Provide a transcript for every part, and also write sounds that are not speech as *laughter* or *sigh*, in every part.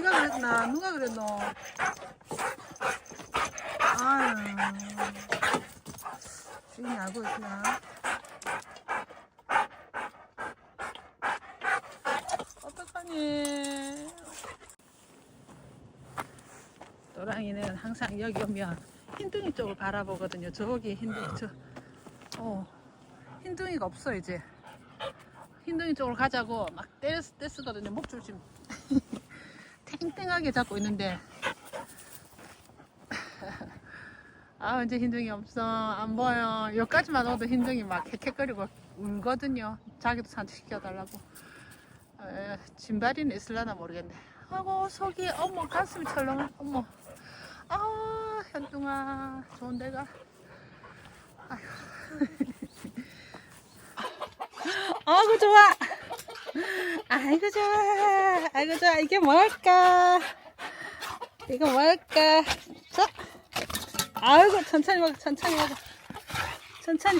네가 그랬나? 누가 그랬노? 아유. 주인이 알고 있구나. 어떡하니? 노랑이는 항상 여기 오면 흰둥이 쪽을 바라보거든요. 저기 흰둥이, 저, 어, 흰둥이가 없어, 이제. 흰둥이 쪽으로 가자고 막 떼쓰, 떼쓰거든요. 목줄 지금 *laughs* 탱탱하게 잡고 있는데. *laughs* 아, 이제 흰둥이 없어. 안 보여. 여기까지만 오도 흰둥이 막 헥헥거리고 울거든요. 자기도 산책시켜달라고. 에, 진발이는 있을라나 모르겠네. 아고, 속이, 어머, 가슴이 철렁해. 어머. 아, 현둥아. 좋은 데가. 아이고. *laughs* 아이고, 좋아. 아이고, 좋아. 아이고, 좋아. 이게 뭘까? 이거 뭘까? 자. 아이고, 천천히 먹어, 천천히 먹어. 천천히.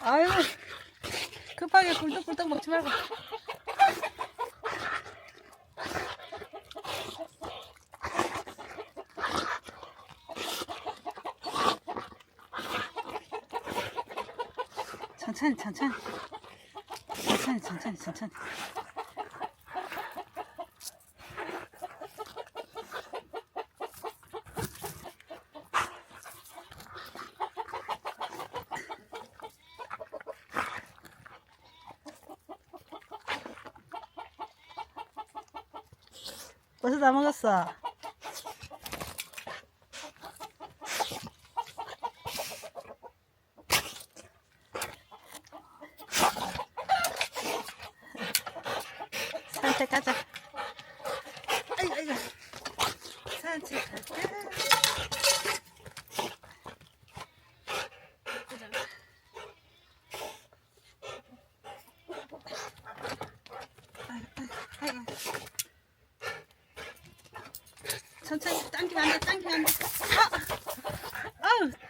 아이고. 급하게 굴떡굴떡 먹지 말고. 천천히, 천천히. 천천히, 천천히, 천천히. 벌써 다 먹었어. 산책 가자. 아이고, 아이고. 산책 가자. 아이고, 아이고, 아이고. 천천히 당기면 안 돼, 당기면 안 돼. 아!